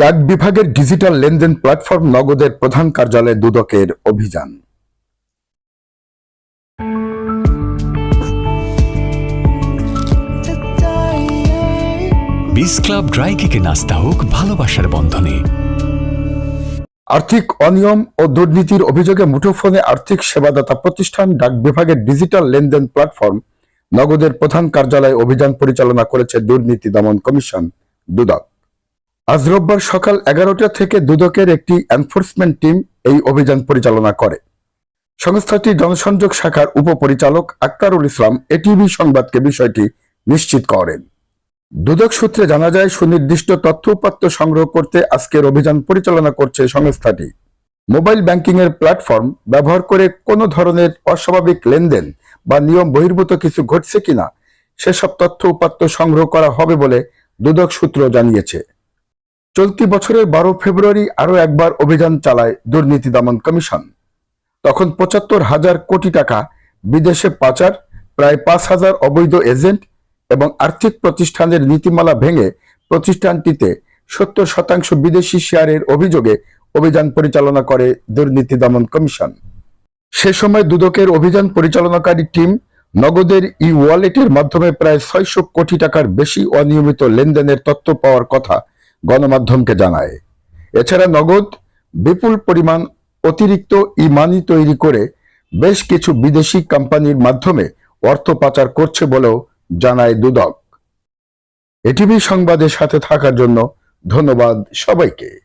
ডাক বিভাগের ডিজিটাল লেনদেন প্ল্যাটফর্ম নগদের প্রধান কার্যালয়ে দুদকের অভিযান। বিস ক্লাব ড্রাই কেকে নাস্তা হোক ভালোবাসার বন্ধনে। আর্থিক অনিয়ম ও দুর্নীতির অভিযোগে মুঠোফোনে আর্থিক সেবাদাতা প্রতিষ্ঠান ডাক বিভাগের ডিজিটাল লেনদেন প্ল্যাটফর্ম নগদের প্রধান কার্যালয়ে অভিযান পরিচালনা করেছে দুর্নীতি দমন কমিশন দুদক। আজ রোববার সকাল এগারোটা থেকে দুদকের একটি এনফোর্সমেন্ট টিম এই অভিযান পরিচালনা করে। সংস্থাটি জনসংযোগ শাখার উপপরিচালক আক্তারুল ইসলাম এটিভি সংবাদকে বিষয়টি নিশ্চিত করেন। দুদক সূত্রে জানা যায়, সুনির্দিষ্ট তথ্য উপাত্ত সংগ্রহ করতে আজকের অভিযান পরিচালনা করছে সংস্থাটি। মোবাইল ব্যাংকিং এর প্ল্যাটফর্ম ব্যবহার করে কোনো ধরনের অস্বাভাবিক লেনদেন বা নিয়ম বহির্ভূত কিছু ঘটছে কিনা, সেসব তথ্য উপাত্ত সংগ্রহ করা হবে বলে দুদক সূত্র জানিয়েছে। চলতি বছরের বারো ফেব্রুয়ারি আরও একবার অভিযান চালায় দুর্নীতি দমন কমিশন। তখন পঁচাত্তর হাজার কোটি টাকা বিদেশে পাচার, প্রায় পাঁচ হাজার অবৈধ এজেন্ট এবং আর্থিক প্রতিষ্ঠানের নীতিমালা ভেঙে প্রতিষ্ঠানটিতে সত্তর শতাংশ বিদেশি শেয়ারের অভিযোগে অভিযান পরিচালনা করে দুর্নীতি দমন কমিশন। সে সময় দুদকের অভিযান পরিচালনাকারী টিম নগদের ই ওয়ালেটের মাধ্যমে প্রায় ছয়শো কোটি টাকার বেশি অনিয়মিত লেনদেনের তথ্য পাওয়ার কথা গণমাধ্যমকে জানায়। এছাড়া নগদ বিপুল পরিমাণ অতিরিক্ত ই মানি তৈরি করে বেশ কিছু বিদেশি কোম্পানির মাধ্যমে অর্থ পাচার করছে বলেও জানায় দুদক। এটিভি সংবাদের সাথে থাকার জন্য ধন্যবাদ সবাইকে।